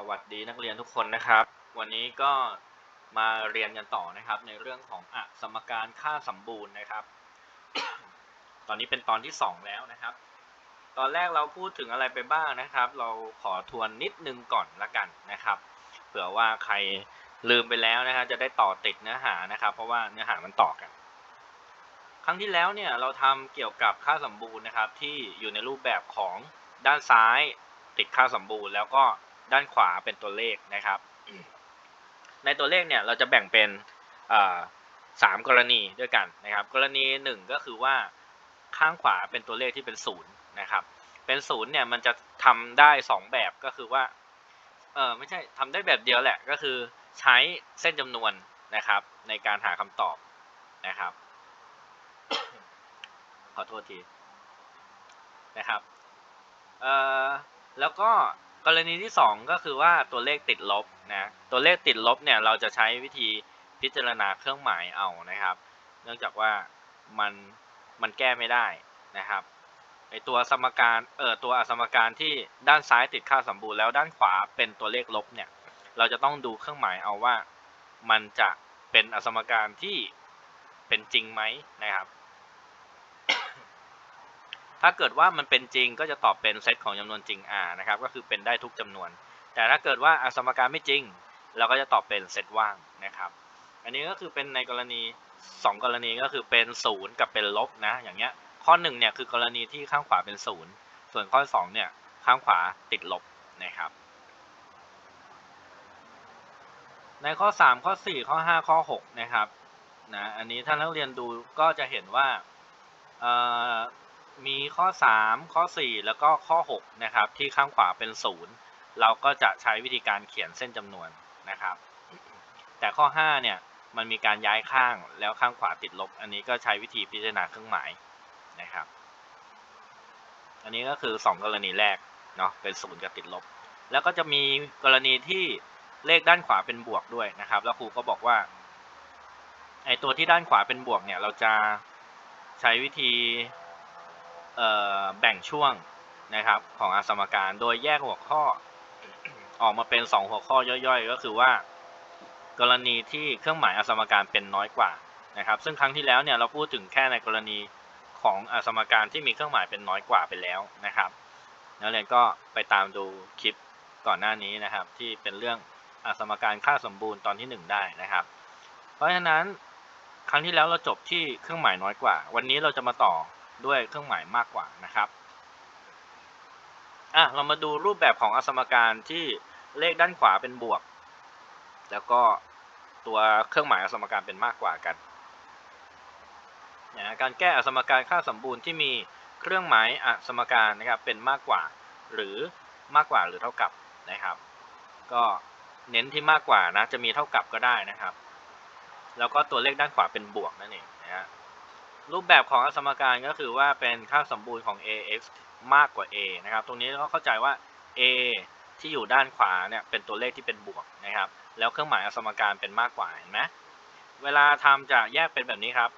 สวัสดีนักเรียนทุกคนนะครับ วันนี้ก็มาเรียนกันต่อนะครับ ในเรื่องของอะสมการค่าสมบูรณ์นะครับ ตอนนี้เป็นตอนที่ 2 แล้วนะครับ ตอนแรกเราพูดถึงอะไรไปบ้างนะครับ เราขอทวนนิดนึงก่อนละกันนะครับ เผื่อว่าใครลืมไปแล้วนะครับจะได้ต่อติดเนื้อหานะครับ เพราะว่าเนื้อหามันต่อกัน ครั้งที่แล้วเนี่ยเราทำเกี่ยวกับค่าสมบูรณ์นะครับ ที่อยู่ในรูปแบบของด้านซ้ายติดค่าสมบูรณ์แล้วก็ ด้านขวาเป็นตัวเลขนะครับ ในตัวเลขเนี่ยเราจะแบ่งเป็นสามกรณีด้วยกันนะครับ กรณีหนึ่งก็คือว่าข้างขวาเป็นตัวเลขที่เป็นศูนย์นะครับ เป็นศูนย์เนี่ยมันจะทำได้สองแบบก็คือว่าเออไม่ใช่ทำได้แบบเดียวแหละก็คือใช้เส้นจำนวนนะครับ ในการหาคำตอบนะครับ ขอโทษทีนะครับเอ่อแล้วก็ กรณีที่ 2 ก็คือว่าตัวเลขติดลบนะตัวเลขติดลบเนี่ยเราจะใช้วิธีพิจารณาเครื่องหมายเอานะครับ เนื่องจากว่ามันมันแก้ไม่ได้นะครับไอตัวสมการเออตัวอสมการที่ด้านซ้ายติดค่าสมบูรณ์แล้วด้านขวาเป็นตัวเลขลบเนี่ยเราจะต้องดูเครื่องหมายเอาว่ามันจะเป็นอสมการที่เป็นจริงไหมนะครับ ถ้าเกิดว่ามันเป็นจริงก็จะตอบเป็นเซตของจำนวนจริง R นะครับก็คือเป็นได้ทุกจำนวน แต่ถ้าเกิดว่าอสมการไม่จริง เราก็จะตอบเป็นเซตว่างนะครับ อันนี้ก็คือเป็นในกรณี 2 กรณีก็คือเป็น 0 กับเป็นลบนะอย่างเงี้ยข้อ1เนี่ยคือกรณีที่ข้างขวาเป็น 0 ส่วนข้อ2เนี่ยข้างขวาติดลบนะครับในข้อ 3 ข้อ 4 ข้อ 5 ข้อ 6 นะครับ นะ อันนี้ถ้านักเรียนดูก็จะเห็นว่า มีข้อ 3 ข้อ 4 แล้วก็ข้อ 6 นะครับ ที่ข้างขวาเป็น 0 เราก็จะใช้วิธีการเขียนเส้นจำนวนนะครับ แต่ข้อ 5 เนี่ย มันมีการย้ายข้างแล้วข้างขวาติดลบ อันนี้ก็ใช้วิธีพิจารณาเครื่องหมายนะครับ อันนี้ก็คือ 2 กรณีแรกเนาะ เป็น 0 กับติดลบ แล้วก็จะมีกรณีที่เลขด้านขวาเป็นบวกด้วยนะครับ แล้วครูก็บอกว่าไอตัวที่ด้านขวาเป็นบวกเนี่ย เราจะใช้วิธี แบ่งช่วงนะครับของอสมการ โดยแยกหัวข้อออกมาเป็น 2 หัวข้อย่อยๆ ก็คือว่า กรณีที่เครื่องหมายอสมการเป็นน้อยกว่านะครับ ซึ่งครั้งที่แล้วเนี่ยเราพูดถึงแค่ในกรณีของอสมการที่มีเครื่องหมายเป็นน้อยกว่าไปแล้วนะครับนักเรียนก็ไปตามดูคลิปก่อนหน้านี้นะครับ ที่เป็นเรื่องอสมการค่าสมบูรณ์ตอนที่ 1 ได้นะครับ เพราะฉะนั้นครั้งที่แล้วเราจบที่เครื่องหมายน้อยกว่า วันนี้เราจะมาต่อ ด้วยเครื่องหมายมากกว่านะครับอะเรามาดูรูปแบบของอสมการที่เลขด้านขวาเป็นบวก แล้วก็ตัวเครื่องหมายอสมการเป็นมากกว่ากันนะการแก้อสมการค่าสมบูรณ์ที่มีเครื่องหมายอสมการนะครับเป็นมากกว่าหรือมากกว่าหรือเท่ากับนะครับ ก็เน้นที่มากกว่านะจะมีเท่ากับก็ได้นะครับ แล้วก็ตัวเลขด้านขวาเป็นบวกนั่นเองนะฮะ รูปแบบของอสมการก็คือว่าเป็นค่าสมบูรณ์ของ ax มากกว่า a นะครับ ตรงนี้เราเข้าใจว่า a ที่อยู่ด้านขวาเนี่ยเป็นตัวเลขที่เป็นบวกนะครับ แล้วเครื่องหมายอสมการเป็นมากกว่าเห็นไหมเวลาทำจะแยกเป็นแบบนี้ครับ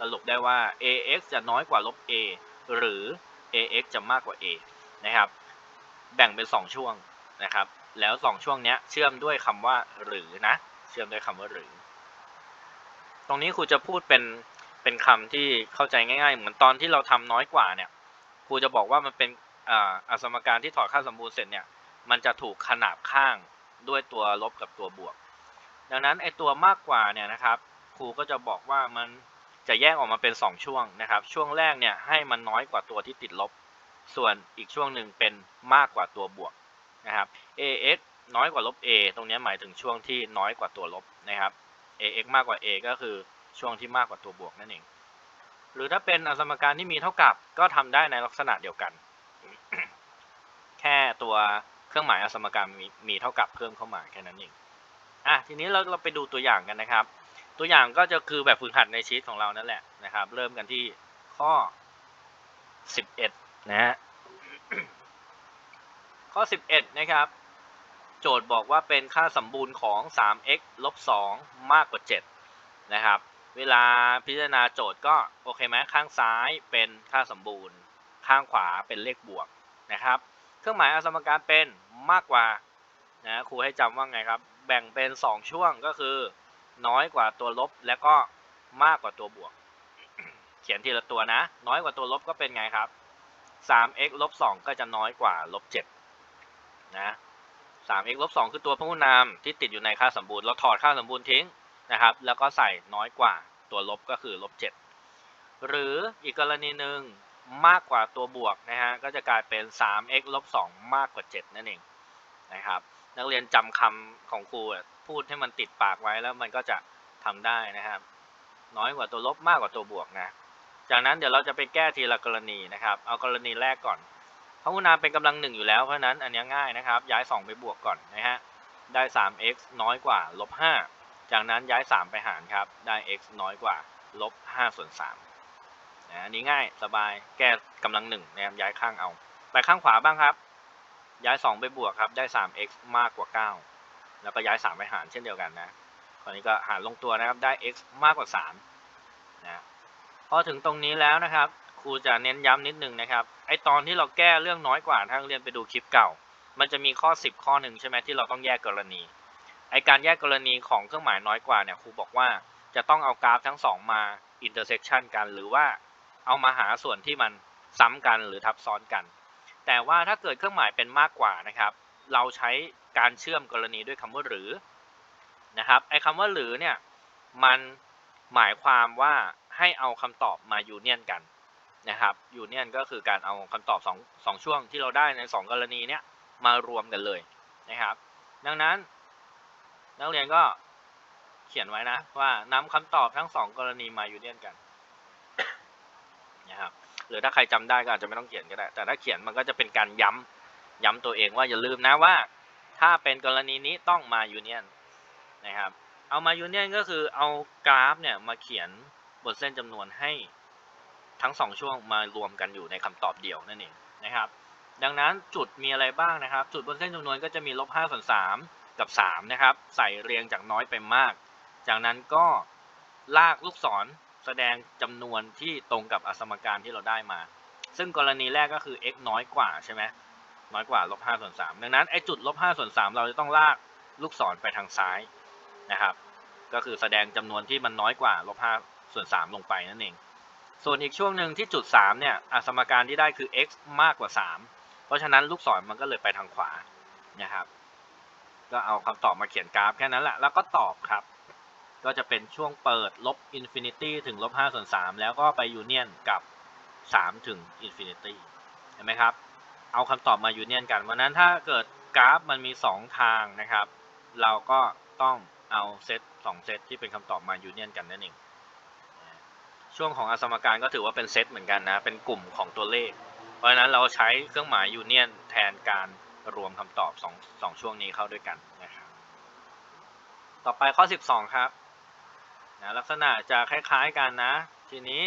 สรุปได้ว่า ax จะน้อยกว่าลบ a หรือ ax จะมากกว่า a นะครับ แบ่งเป็น 2 ช่วงนะครับ แล้ว 2 ช่วงนี้เชื่อมด้วยคำว่าหรือนะ เชื่อมด้วยคำว่าหรือ ตรงนี้ครูจะพูดเป็นเป็นคำที่เข้าใจง่ายๆ เหมือนตอนที่เราทำน้อยกว่าเนี่ยครูจะบอกว่ามันเป็นอสมการที่ถอดค่าสมบูรณ์เสร็จเนี่ยมันจะถูกขนาบข้างด้วยตัวลบกับตัวบวก ดังนั้นไอตัวมากกว่าเนี่ยนะครับครูก็จะบอกว่ามันจะแยกออกมาเป็น 2 ช่วงนะครับ ช่วงแรกเนี่ยให้มันน้อยกว่าตัวที่ติดลบ ส่วนอีกช่วงหนึ่งเป็นมากกว่าตัวบวกนะครับ ax น้อยกว่าลบ a ตรงนี้หมายถึงช่วงที่น้อยกว่าตัวลบนะครับ ax มากกว่า a ก็คือช่วงที่มากกว่าตัวบวกนั่นเอง หรือถ้าเป็นอสมการที่มีเท่ากับก็ทำได้ในลักษณะเดียวกัน แค่ตัวเครื่องหมายอสมการมีมีเท่ากับเพิ่มเข้ามาแค่นั้นเอง อะทีนี้เราเราไปดูตัวอย่างกันนะครับ ตัวอย่างก็จะคือแบบฝึกหัดในชีตของเรานั่นแหละนะครับ เริ่มกันที่ข้อ 11 นะฮะข้อ 11 นะครับ โจทย์บอกว่าเป็นค่าสมบูรณ์ของ 3x ลบ 2 มากกว่า 7 นะครับ เวลาพิจารณาโจทย์ก็โอเคไหมข้างซ้ายเป็นค่าสมบูรณ์ ข้างขวาเป็นเลขบวกนะครับ เครื่องหมายอสมการเป็นมากกว่านะครูให้จำว่าไงครับ แบ่งเป็น 2 ช่วงก็คือ น้อยกว่าตัวลบและก็มากกว่าตัวบวก เขียนทีละตัวนะ น้อยกว่าตัวลบก็เป็นไงครับ 3x ลบ 2 ก็จะน้อยกว่าลบ 7 นะ 3x ลบ2คือตัวพหุนามที่ติดอยู่ในค่าสมบูรณ์เราถอดค่าสมบูรณ์ทิ้งนะครับ แล้วก็ใส่น้อยกว่าตัวลบก็คือลบ7หรืออีกกรณีหนึ่งมากกว่าตัวบวกนะฮะก็จะกลายเป็น 3x ลบ2มากกว่า 7 นั่นเองนะครับ นักเรียนจำคำของครูพูดให้มันติดปากไว้แล้วมันก็จะทำได้นะครับ น้อยกว่าตัวลบมากกว่าตัวบวกนะจากนั้นเดี๋ยวเราจะไปแก้ทีละกรณีนะครับ เอากรณีแรกก่อน พหุนามเป็นกำลังหนึ่งอยู่แล้วเพราะฉะนั้นอันนี้ง่ายนะครับ ย้าย 2 ไปบวกก่อนนะฮะได้ 3x น้อยกว่าลบ5จากนั้นย้าย 3 ไปหารครับ ได้ x น้อยกว่าลบ5ส่วน3นะอันนี้ง่ายสบายแก้กำลังหนึ่งนะครับย้ายข้างเอา ไปข้างขวาบ้างครับ ย้าย 2 ไปบวกครับได้ 3x มากกว่า 9 แล้วก็ย้าย 3 ไปหารเช่นเดียวกันนะคราวนี้ก็หารลงตัวนะครับได้ x มากกว่า3นะพอถึงตรงนี้แล้วนะครับ ครูจะเน้นย้ำนิดนึงนะครับไอตอนที่เราแก้เรื่องน้อยกว่าถ้าเรียนไปดูคลิปเก่า มันจะมีข้อ 10 ข้อหนึ่งใช่ไหมที่เราต้องแยกกรณีไอการแยกกรณีของเครื่องหมายน้อยกว่าเนี่ยครูบอกว่าจะต้องเอากราฟทั้งสองมา intersection กัน หรือว่าเอามาหาส่วนที่มันซ้ำกันหรือทับซ้อนกัน แต่ว่าถ้าเกิดเครื่องหมายเป็นมากกว่านะครับ เราใช้การเชื่อมกรณีด้วยคำว่าหรือนะครับไอ้คำว่าหรือเนี่ยมันหมายความว่าให้เอาคำตอบมายูเนียนกัน นะครับยูเนียนก็คือการเอาคำตอบ2 2ช่วงที่เราได้ใน 2 กรณีเนี้ยมารวมกันเลยนะครับ ดังนั้น นักเรียนก็เขียนไว้นะว่านำคำตอบทั้ง 2 กรณีมายูเนียนกันนะครับหรือถ้าใครจำได้ก็อาจจะไม่ต้องเขียนก็ได้ แต่ถ้าเขียนมันก็จะเป็นการย้ำย้ำตัวเองว่าอย่าลืมนะว่า ถ้าเป็นกรณีนี้ต้องมายูเนียนนะครับ เอามายูเนียนก็คือเอากราฟเนี่ยมาเขียนบนเส้นจำนวนให้ ทั้ง 2 ช่วงมารวมกันอยู่ในคำตอบเดียวนั่นเองนะครับ ดังนั้นจุดมีอะไรบ้างนะครับ จุดบนเส้นจำนวนก็จะมีลบ5ส่วน3กับ3นะครับ ใส่เรียงจากน้อยไปมาก จากนั้นก็ลากลูกศรแสดงจำนวนที่ตรงกับอสมการที่เราได้มา ซึ่งกรณีแรกก็คือ x น้อยกว่าใช่ไหมน้อยกว่าลบ5ส่วน3ดังนั้นไอ้จุดลบ5ส่วน3เราจะต้องลากลูกศรไปทางซ้ายนะครับ ก็คือแสดงจำนวนที่มันน้อยกว่าลบ5ส่วน3ลงไปนั่นเอง ส่วนอีกช่วงหนึ่งที่จุด 3 เนี่ยสมการที่ได้คือ x มากกว่า 3 เพราะฉะนั้นลูกศรมันก็เลยไปทางขวานะครับ ก็เอาคำตอบมาเขียนกราฟแค่นั้นแหละ แล้วก็ตอบครับ ก็จะเป็นช่วงเปิดลบอินฟินิตี้ถึงลบ5ส่วน3แล้วก็ไปยูเนียนกับ 3 ถึงอินฟินิตี้เห็นไหมครับ เอาคำตอบมายูเนียนกันวันนั้นถ้าเกิดกราฟมันมี 2 ทางนะครับ เราก็ต้องเอาเซต2เซตที่เป็นคำตอบมายูเนียนกันนั่นเอง ช่วงของอสมการก็ถือว่าเป็นเซตเหมือนกันนะ เป็นกลุ่มของตัวเลข เพราะฉะนั้นเราใช้เครื่องหมายยูเนียนแทนการรวมคำตอบ2 2ช่วงนี้เข้าด้วยกันนะครับ ต่อไปข้อ 12 ครับนะลักษณะจะคล้ายๆกันนะ ทีนี้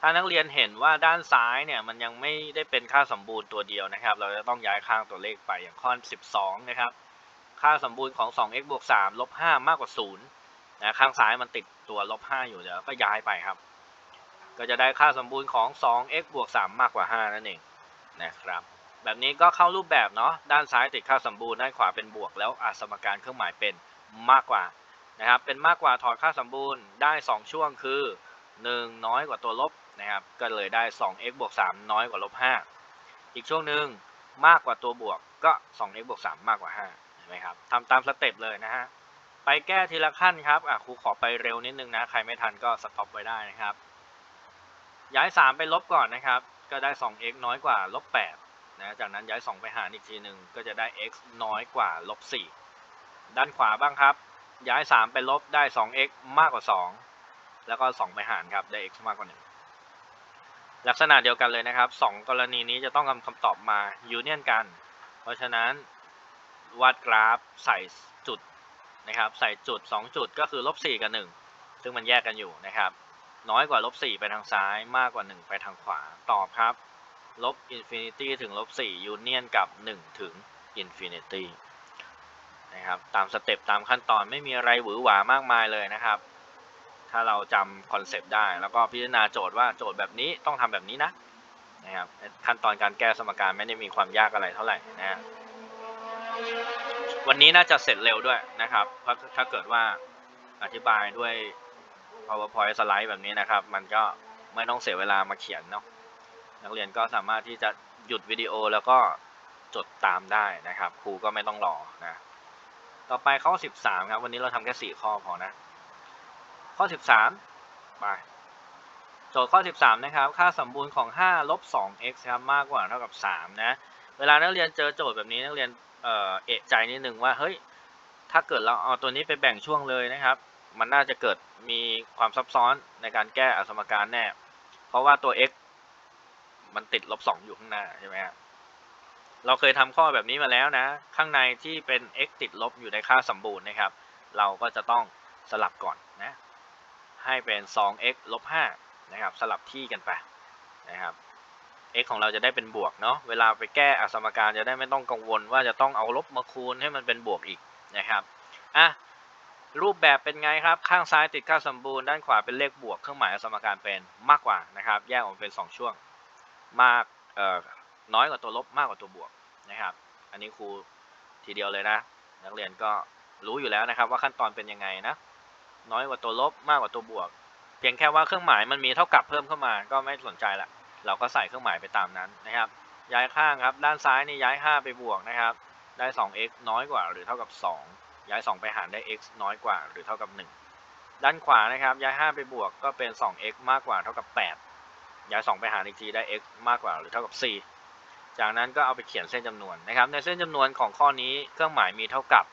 ถ้านักเรียนเห็นว่าด้านซ้ายเนี่ยมันยังไม่ได้เป็นค่าสมบูรณ์ตัวเดียวนะครับ เราจะต้องย้ายข้างตัวเลขไปอย่างข้อ 12 นะครับ ค่าสมบูรณ์ของ 2x บวก3ลบ5มากกว่า0นะข้างซ้ายมันติดตัวลบ5อยู่เดี๋ยวก็ย้ายไปครับ ก็จะได้ค่าสมบูรณ์ของ 2x บวก 3 มากกว่า 5 นั่นเองนะครับ แบบนี้ก็เข้ารูปแบบเนาะ ด้านซ้ายติดค่าสมบูรณ์ ด้านขวาเป็นบวก แล้วอาสมการเครื่องหมายเป็นมากกว่านะครับ เป็นมากกว่าถอดค่าสมบูรณ์ได้ 2 ช่วงคือ 1 น้อยกว่าตัวลบนะครับ ก็เลยได้ 2x บวก 3 น้อยกว่าลบ 5 อีกช่วงหนึ่งมากกว่าตัวบวกก็ 2x บวก 3 มากกว่า 5 เห็นไหมครับ ทำตามสเต็ปเลยนะฮะ ไปแก้ทีละขั้นครับ อะครูขอไปเร็วนิดนึงนะ ใครไม่ทันก็สต็อปไว้ได้นะครับ ย้าย 3 ไปลบก่อนนะครับ ก็ได้ 2x น้อยกว่าลบ8นะจากนั้นย้าย 2 ไปหารอีกทีหนึ่งก็จะได้ x น้อยกว่าลบ4ด้านขวาบ้างครับ ย้าย 3 ไปลบได้ 2x มากกว่า 2 แล้วก็ 2 ไปหารครับได้ x มากกว่า 1 ลักษณะเดียวกันเลยนะครับ 2 กรณีนี้จะต้องทำคำตอบมายูเนียนกัน เพราะฉะนั้นวาดกราฟใส่จุดนะครับ ใส่จุด 2 จุดก็คือลบ4กับ 1 ซึ่งมันแยกกันอยู่นะครับ น้อยกว่าลบ4ไปทางซ้ายมากกว่า 1 ไปทางขวา ตอบครับ ลบอินฟินิตี้ถึงลบ4ยูเนียนกับ 1 ถึงอินฟินิตี้นะครับ ตามสเต็ปตามขั้นตอนไม่มีอะไรหวือหวามากมายเลยนะครับ ถ้าเราจำคอนเซปต์ได้ แล้วก็พิจารณาโจทย์ว่าโจทย์แบบนี้ต้องทำแบบนี้นะนะครับขั้นตอนการแก้สมการไม่ได้มีความยากอะไรเท่าไหร่นะฮะวันนี้น่าจะเสร็จเร็วด้วยนะครับ เพราะถ้าเกิดว่าอธิบายด้วย powerpoint สไลด์แบบนี้นะครับ มันก็ไม่ต้องเสียเวลามาเขียนเนาะนักเรียนก็สามารถที่จะหยุดวิดีโอแล้วก็จดตามได้นะครับ ครูก็ไม่ต้องรอนะต่อไปข้อ 13 ครับ วันนี้เราทำแค่ 4 ข้อพอนะ ข้อ 13 ไป โจทย์ข้อ 13 นะครับ ค่าสมบูรณ์ของ5ลบ 2x ครับ มากกว่าเท่ากับ 3 นะ เวลานักเรียนเจอโจทย์แบบนี้นักเรียนเอ่อเอะใจนิดนึงว่า เฮ้ย ถ้าเกิดเราเอาตัวนี้ไปแบ่งช่วงเลยนะครับ มันน่าจะเกิด มีความซับซ้อนในการแก้อสมการแน่ เพราะว่าตัว x มันติดลบ2อยู่ข้างหน้าใช่ไหมครัเราเคยทำข้อแบบนี้มาแล้วนะ ข้างในที่เป็น x ติดลบอยู่ในค่าสมบูรณ์นะครับ เราก็จะต้องสลับก่อนนะ ให้เป็น 2x ลบ5นะครับ สลับที่กันไปนะครับ x ของเราจะได้เป็นบวกเนาะ เวลาไปแก้อสมการจะได้ไม่ต้องกังวลว่าจะต้องเอาลบมาคูณให้มันเป็นบวกอีกนะครับ อะ รูปแบบเป็นไงครับ ข้างซ้ายติดค่าสมบูรณ์ด้านขวาเป็นเลขบวกเครื่องหมายสมการเป็นมากกว่านะครับ แยกออกเป็น 2 ช่วงมากเอ่อน้อยกว่าตัวลบมากกว่าตัวบวกนะครับ อันนี้ครูทีเดียวเลยนะ นักเรียนก็รู้อยู่แล้วนะครับว่าขั้นตอนเป็นยังไงนะ น้อยกว่าตัวลบมากกว่าตัวบวก เพียงแค่ว่าเครื่องหมายมันมีเท่ากับเพิ่มเข้ามาก็ไม่สนใจละเราก็ใส่เครื่องหมายไปตามนั้นนะครับ ย้ายข้างครับ ด้านซ้ายนี่ย้าย 5 ไปบวกนะครับ ได้ 2x น้อยกว่าหรือเท่ากับ 2 ย้าย 2 ไปหารได้ x น้อยกว่าหรือเท่ากับ 1 ด้านขวานะครับ ย้าย 5 ไปบวกก็เป็น 2x มากกว่าเท่ากับ 8 ย้าย 2 ไปหารอีกทีได้ x มากกว่าหรือเท่ากับ 4 จากนั้นก็เอาไปเขียนเส้นจำนวนนะครับ ในเส้นจำนวนของข้อนี้เครื่องหมายมีเท่ากับ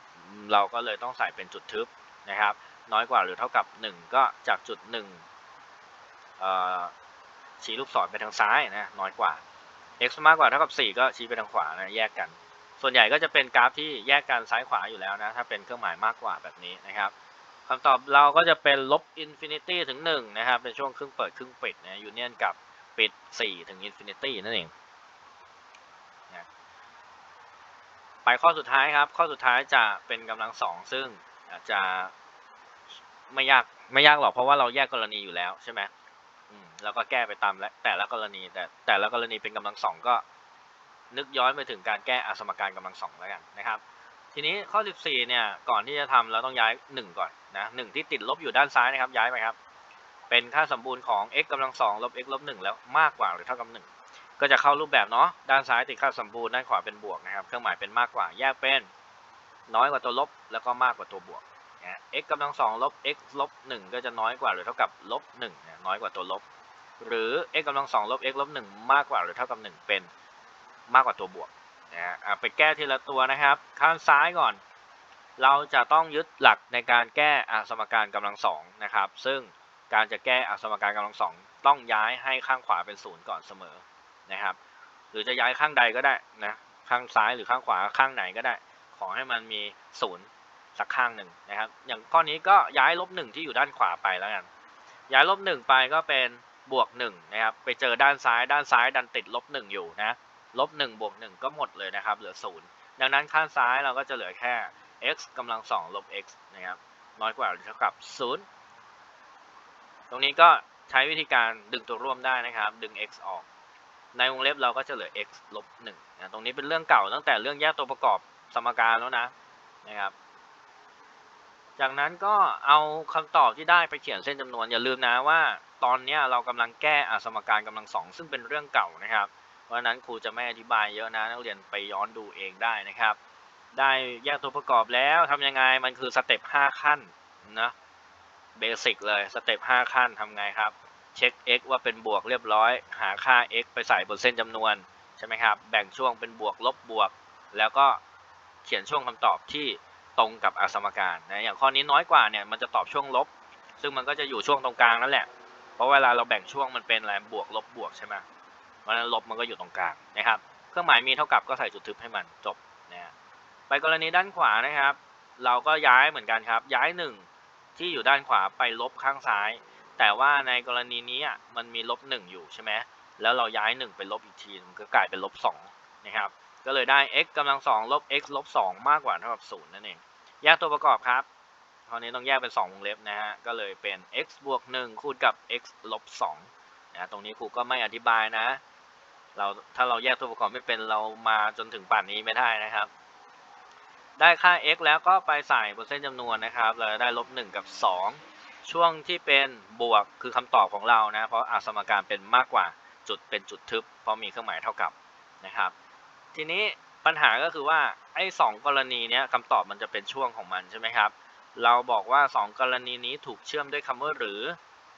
เราก็เลยต้องใส่เป็นจุดทึบนะครับ น้อยกว่าหรือเท่ากับ 1 ก็จากจุด1เอ่อชี้ลูกศรไปทางซ้ายนะน้อยกว่า x มากกว่าเท่ากับ 4 ก็ชี้ไปทางขวานะแยกกัน ส่วนใหญ่ก็จะเป็นกราฟที่แยกกันซ้ายขวาอยู่แล้วนะ ถ้าเป็นเครื่องหมายมากกว่าแบบนี้นะครับคำตอบเราก็จะเป็นลบอินฟินิตี้ถึง1นะครับ เป็นช่วงครึ่งเปิดครึ่งปิดนะยูเนียนกับปิด 4 ถึงอินฟินิตี้นั่นเองนะไปข้อสุดท้ายครับ ข้อสุดท้ายจะเป็นกำลังสองซึ่งอาจจะไม่ยากไม่ยากหรอกเพราะว่าเราแยกกรณีอยู่แล้วใช่ไหมแล้วก็แก้ไปตามและแต่ละกรณีแต่แต่ละกรณีเป็นกำลังสองก็ นึกย้อนไปถึงการแก้อสมการกำลังสองแล้วกันนะครับ ทีนี้ข้อ 14 เนี่ย ก่อนที่จะทำเราต้องย้าย 1 ก่อนนะหที่ติดลบอยู่ด้านซ้ายนะครับ ย้ายไปครับ เป็นค่าสมบูรณ์ของ x กำลังสองลบ x ลบ1แล้วมากกว่าหรือเท่ากับ1ก็จะเข้ารูปแบบเนาะ ด้านซ้ายติดค่าสมบูรณ์ ด้านขวาเป็นบวกนะครับ เครื่องหมายเป็นมากกว่า แยกเป็น น้อยกว่าตัวลบ แล้วก็มากกว่าตัวบวกนะ x กำลังสองลบ x ลบ1ก็จะน้อยกว่าหรือเท่ากับลบ1นะน้อยกว่าตัวลบ หรือ x กำลังสองลบ x ลบ1มากกว่าหรือเท่ากับ1เป็น มากกว่าตัวบวกนะฮะไปแก้ทีละตัวนะครับ ข้างซ้ายก่อน เราจะต้องยึดหลักในการแก้อสมการกำลังสองนะครับ ซึ่งการจะแก้อสมการกำลังสองต้องย้ายให้ข้างขวาเป็นศูนย์ก่อนเสมอนะครับ หรือจะย้ายข้างใดก็ได้นะข้างซ้ายหรือข้างขวาข้างไหนก็ได้ ขอให้มันมีศูนย์สักข้างหนึ่งนะครับ อย่างข้อนี้ก็ย้ายลบหนึ่งที่อยู่ด้านขวาไปแล้วกันย้ายลบหนึ่งไปก็เป็นบวกหนึ่งนะครับ ไปเจอด้านซ้ายด้านซ้ายดันติดลบหนึ่งอยู่นะ ลบหนึ่งบวกหนึ่งก็หมดเลยนะครับ เหลือศูนย์ดังนั้นข้างซ้ายเราก็จะเหลือแค่ x กำลังสองลบ x นะครับ น้อยกว่าหรือเท่ากับศูนย์ตรงนี้ก็ใช้วิธีการดึงตัวร่วมได้นะครับ ดึง x ออก ในวงเล็บเราก็จะเหลือ x ลบหนึ่งนะตรงนี้เป็นเรื่องเก่าตั้งแต่เรื่องแยกตัวประกอบสมการแล้วนะนะครับ จากนั้นก็เอาคำตอบที่ได้ไปเขียนเส้นจำนวนอย่าลืมนะว่า ตอนนี้เรากำลังแก้อสมการกำลังสองซึ่งเป็นเรื่องเก่านะครับ เพราะนั้นครูจะไม่อธิบายเยอะนะนักเรียนไปย้อนดูเองได้นะครับ ได้แยกตัวประกอบแล้วทำยังไงมันคือสเต็ป5ขั้นนะเบสิกเลยสเต็ป5ขั้นทำไงครับ เช็ค x ว่าเป็นบวกเรียบร้อย หาค่า x ไปใส่บนเส้นจำนวนใช่ไหมครับ แบ่งช่วงเป็นบวกลบบวก แล้วก็เขียนช่วงคำตอบที่ตรงกับอสมการนะอย่างข้อนี้น้อยกว่าเนี่ยมันจะตอบช่วงลบ ซึ่งมันก็จะอยู่ช่วงตรงกลางนั่นแหละ เพราะเวลาเราแบ่งช่วงมันเป็นอะไรบวกลบบวกใช่ไหม เพราะฉะนั้นลบมันก็อยู่ตรงกลางนะครับ เครื่องหมายมีเท่ากับก็ใส่จุดทึบให้มันจบนะฮะไปกรณีด้านขวานะครับ เราก็ย้ายเหมือนกันครับ ย้ายหนึ่งที่อยู่ด้านขวาไปลบข้างซ้าย แต่ว่าในกรณีนี้มันมีลบหนึ่งอยู่ใช่ไหมแล้วเราย้ายหนึ่งไปลบอีกทีมันก็กลายเป็นลบสองนะครับ ก็เลยได้ x กำลังสองลบ x ลบสองมากกว่าเท่ากับศูนย์นั่นเองแยกตัวประกอบครับคราวนี้ต้องแยกเป็น2วงเล็บนะฮะก็เลยเป็น x บวก1คูณกับ x ลบ2นะตรงนี้ครูก็ไม่อธิบายนะ เราถ้าเราแยกตัวประกอบไม่เป็นเรามาจนถึงป่านนี้ไม่ได้นะครับ ได้ค่า x แล้วก็ไปใส่บนเส้นจำนวนนะครับ เราจะได้ลบ1กับ 2 ช่วงที่เป็นบวกคือคำตอบของเรานะ เพราะอาสมการเป็นมากกว่าจุดเป็นจุดทึบ เพราะมีเครื่องหมายเท่ากับนะครับ ทีนี้ปัญหาก็คือว่าไอ้สองกรณีเนี้ยคำตอบมันจะเป็นช่วงของมันใช่ไหมครับ เราบอกว่า 2 กรณีนี้ถูกเชื่อมด้วยคำว่าหรือ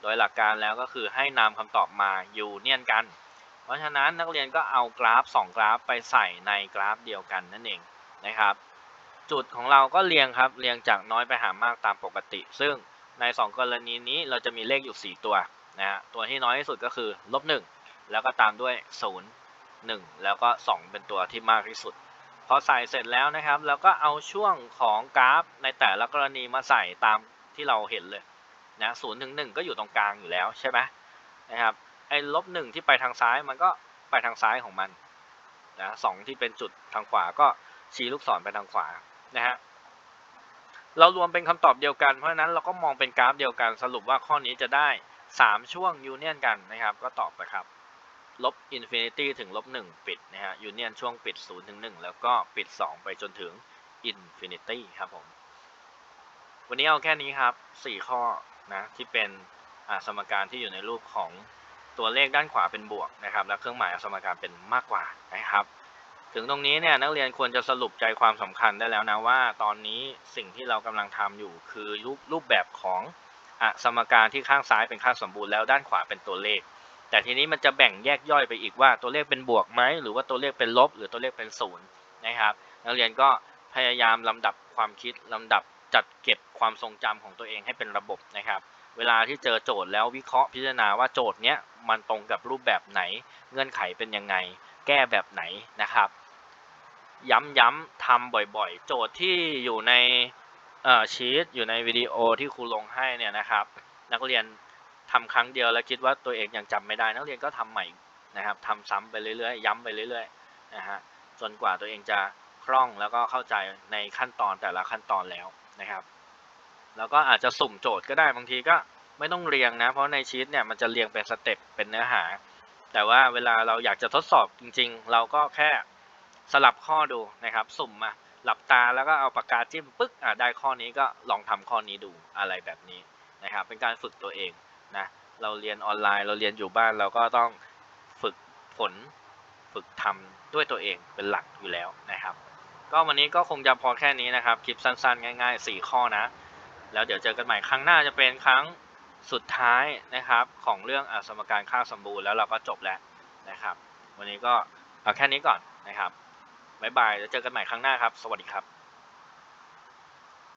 โดยหลักการแล้วก็คือให้นำคำตอบมาอยู่เนียนกัน เพราะฉะนั้นนักเรียนก็เอากราฟ 2 กราฟไปใส่ในกราฟเดียวกันนั่นเองนะครับ จุดของเราก็เรียงครับเรียงจากน้อยไปหามากตามปกติ ซึ่งใน 2 กรณีนี้เราจะมีเลขอยู่ 4 ตัวนะฮะตัวที่น้อยที่สุดก็คือลบ1แล้วก็ตามด้วย 0 1 แล้วก็ 2 เป็นตัวที่มากที่สุด พอใส่เสร็จแล้วนะครับแล้วก็เอาช่วงของกราฟในแต่ละกรณีมาใส่ตามที่เราเห็นเลยนะศูนย์ถึงหนึ่งก็อยู่ตรงกลางอยู่แล้วใช่ไหมนะครับ อ้ลบหนึ่งที่ไปทางซ้ายมันก็ไปทางซ้ายของมันนะสองที่เป็นจุดทางขวาก็ชี้ลูกศรไปทางขวานะฮะเรารวมเป็นคำตอบเดียวกันเพราะฉะนั้นเราก็มองเป็นกราฟเดียวกันสรุปว่าข้อนี้จะได้ 3 ช่วงยูเนียนกันนะครับ ก็ตอบไปครับลบอินฟินิตี้ถึงลบหนึ่งปิดนะฮะยูเนียนช่วงปิด0ถึง1แล้วก็ปิด 2 ไปจนถึงอินฟินิตี้ครับผม วันนี้เอาแค่นี้ครับ 4 ข้อนะที่เป็นสมการที่อยู่ในรูปของ ตัวเลขด้านขวาเป็นบวกนะครับ และเครื่องหมายสมการเป็นมากกว่านะครับ ถึงตรงนี้เนี่ยนักเรียนควรจะสรุปใจความสำคัญได้แล้วนะว่า ตอนนี้สิ่งที่เรากำลังทำอยู่คือรูปรูปแบบของอสมการที่ข้างซ้ายเป็นค่าสมบูรณ์แล้วด้านขวาเป็นตัวเลข แต่ทีนี้มันจะแบ่งแยกย่อยไปอีกว่าตัวเลขเป็นบวกไหมหรือว่าตัวเลขเป็นลบ หรือตัวเลขเป็นศูนย์นะครับ นักเรียนก็พยายามลำดับความคิดลำดับจัดเก็บความทรงจำของตัวเองให้เป็นระบบนะครับ เวลาที่เจอโจทย์แล้ววิเคราะห์พิจารณาว่าโจทย์เนี้ยมันตรงกับรูปแบบไหน เงื่อนไขเป็นยังไง แก้แบบไหนนะครับ ย้ำๆทำบ่อยๆ โจทย์ที่อยู่ในเอ่อชีตอยู่ในวิดีโอที่ครูลงให้เนี่ยนะครับ นักเรียนทำครั้งเดียวแล้วคิดว่าตัวเองยังจำไม่ได้ นักเรียนก็ทำใหม่นะครับทำซ้ำไปเรื่อยๆ ย้ำไปเรื่อยๆนะฮะจนกว่าตัวเองจะคล่องแล้วก็เข้าใจในขั้นตอนแต่ละขั้นตอนแล้วนะครับ แล้วก็อาจจะสุ่มโจทย์ก็ได้บางทีก็ไม่ต้องเรียงนะ เพราะในชีตเนี่ยมันจะเรียงเป็นสเต็ปเป็นเนื้อหา แต่ว่าเวลาเราอยากจะทดสอบจริง ๆ เราก็แค่สลับข้อดูนะครับ สุ่มมาหลับตาแล้วก็เอาปากกาจิ้มปึ๊กอ่าได้ข้อนี้ก็ลองทำข้อนี้ดูอะไรแบบนี้นะครับ เป็นการฝึกตัวเองนะเราเรียนออนไลน์ เราเรียนอยู่บ้านเราก็ต้องฝึกฝนฝึกทำด้วยตัวเองเป็นหลักอยู่แล้วนะครับ ก็วันนี้ก็คงจะพอแค่นี้นะครับ คลิปสั้นๆ ง่าย ๆ 4 ข้อนะ แล้วเดี๋ยวเจอกันใหม่ครั้งหน้าจะเป็นครั้งสุดท้ายนะครับของเรื่องอสมการค่าสมบูรณ์แล้วเราก็จบแล้วนะครับ วันนี้ก็เอาแค่นี้ก่อนนะครับบ๊ายบายแล้วเจอกันใหม่ครั้งหน้าครับ สวัสดีครับ